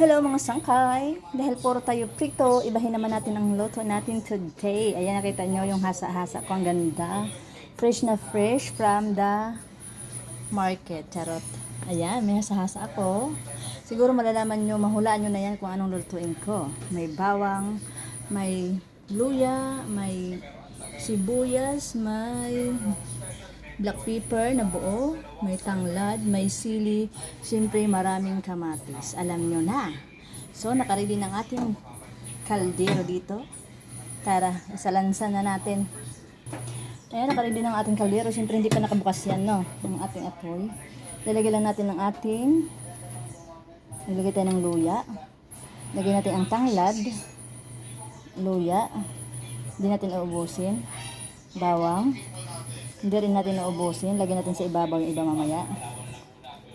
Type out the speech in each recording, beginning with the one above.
Hello mga sangkay! Dahil puro tayo prito, ibahin naman natin ang luto natin today. Ayan, nakita nyo yung hasa-hasa ko. Ang ganda. Fresh na fresh from the market. Charot. Ayan, may hasa-hasa ako. Siguro malalaman nyo, mahulaan nyo na yan kung anong lutuin ko. May bawang, may luya, may sibuyas, may black pepper na buo, may tanglad, may sili, siyempre maraming kamatis. Alam nyo na. So, nakaready ng ating kaldero dito. Tara, isalansan na natin. Ayan, nakaready ng ating kaldero. Siyempre, hindi pa nakabukas yan, no? Ng ating apoy. Lalagyan lang natin ng ating Nilagay tayo ng luya. Lagyan natin ang tanglad. Luya. Hindi natin uubusin. Bawang. Hindi rin natin naubusin. Lagyan natin sa ibabaw yung iba mamaya.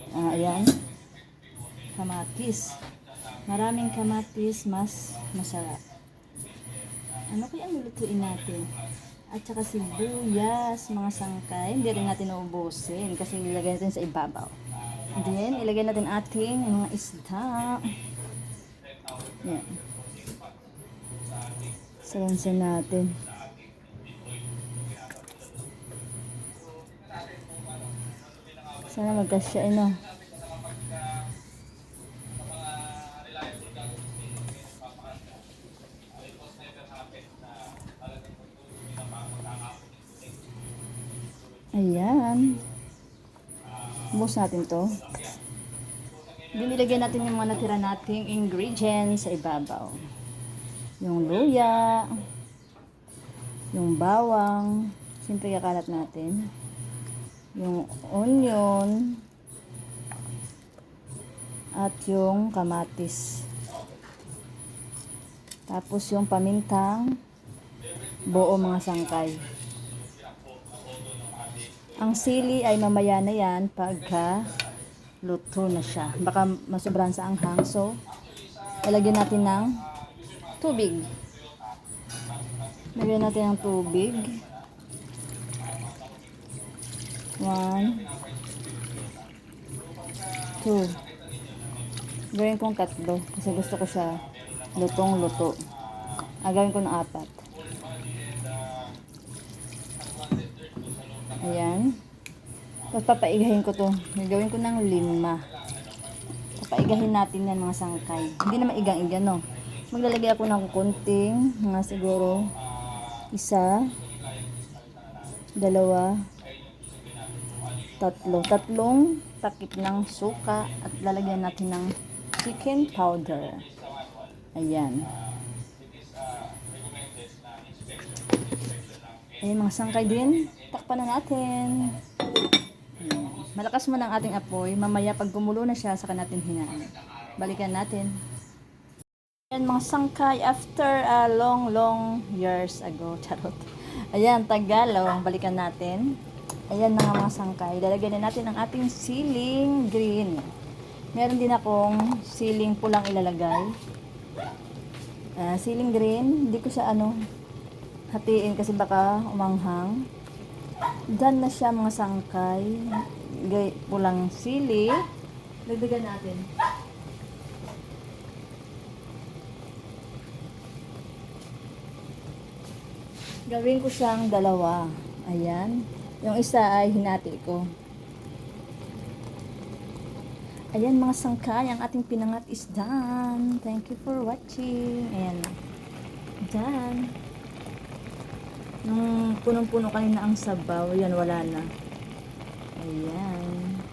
Ah, ayan. Kamatis. Maraming kamatis, mas masarap. Ano kaya ang lulutuin natin? At saka sibuyas, mga sangkay. Hindi rin natin naubusin kasi ilagay natin sa ibabaw. Then, ilagay natin ating mga isda. Yan. Salansan natin. Sana magkasya, ano. Ayan. Ubus natin to. Dinilagyan natin yung mga natira nating ingredients sa ibabaw. Yung luya, yung bawang, siyempre kakalat natin. Yung onion, at yung kamatis. Tapos yung pamintang buo mga sangkay. Ang sili ay mamaya na yan pagka luto na siya. Baka masobran sa anghang. So, ilagyan natin ng tubig. Lagyan natin ng tubig. One. Two. Gawin kong tatlo. Kasi gusto ko siya lutong-luto. Ah, gawin ko ng apat. Ayan. Tapos papaigahin ko to. Gagawin ko ng lima. Papaigahin natin yan mga sangkay. Hindi na maigang-iga no. Maglalagay ako ng konting, mga siguro isa, dalawa, tatlo. Tatlong takip ng suka at lalagyan natin ng chicken powder. Ayan. Ayan mga sangkay din. Takpan na natin. Malakas mo ng ating apoy. Mamaya pag gumulo na siya, saka natin hinaan. Balikan natin. Ayan mga sangkay. After a long, long years ago. Charot. Ayan, Tagalog. Balikan natin. Ayan nga mga sangkay. Lalagyan na natin ang ating siling green. Meron din akong siling pulang ilalagay. Ah, siling green. Hindi ko siya ano, hatiin kasi baka umanghang. Diyan na siya mga sangkay. Gay, pulang sili. Dagdagan natin. Gawin ko siyang dalawa. Ayan. Yung isa ay hinati ko. Ayan mga sangkay, ang ating pinangat is done. Thank you for watching. Ayan. Done. Nung punong-puno kanina ang sabaw, yan wala na. Ayan.